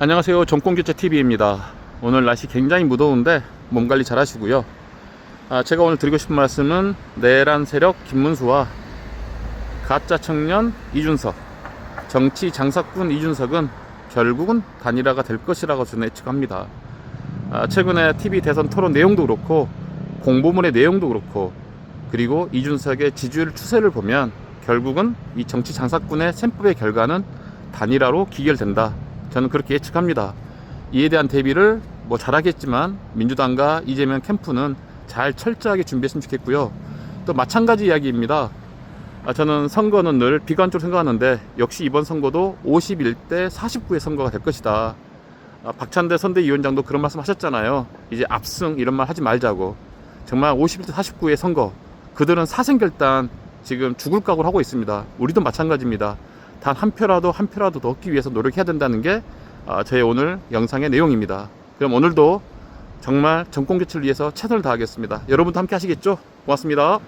안녕하세요. 정권교체 TV입니다. 오늘 날씨 굉장히 무더운데 몸 관리 잘 하시고요. 아, 제가 오늘 드리고 싶은 말씀은 내란 세력 김문수와 가짜 청년 이준석, 정치 장사꾼 이준석은 결국은 단일화가 될 것이라고 저는 예측합니다. 아, 최근에 TV 대선 토론 내용도 그렇고 공보문의 내용도 그렇고 그리고 이준석의 지지율 추세를 보면 결국은 이 정치 장사꾼의 셈법의 결과는 단일화로 기결된다. 저는 그렇게 예측합니다. 이에 대한 대비를 뭐 잘하겠지만 민주당과 이재명 캠프는 잘 철저하게 준비했으면 좋겠고요. 또 마찬가지 이야기입니다. 아, 저는 선거는 늘 비관적으로 생각하는데 역시 이번 선거도 51대 49의 선거가 될 것이다. 아, 박찬대 선대위원장도 그런 말씀 하셨잖아요. 이제 압승 이런 말 하지 말자고. 정말 51대 49의 선거. 그들은 사생결단 지금 죽을 각오를 하고 있습니다. 우리도 마찬가지입니다. 단 한 표라도 한 표라도 더 얻기 위해서 노력해야 된다는 게 아, 저의 오늘 영상의 내용입니다. 그럼 오늘도 정말 정권 교체를 위해서 최선을 다하겠습니다. 여러분도 함께 하시겠죠? 고맙습니다.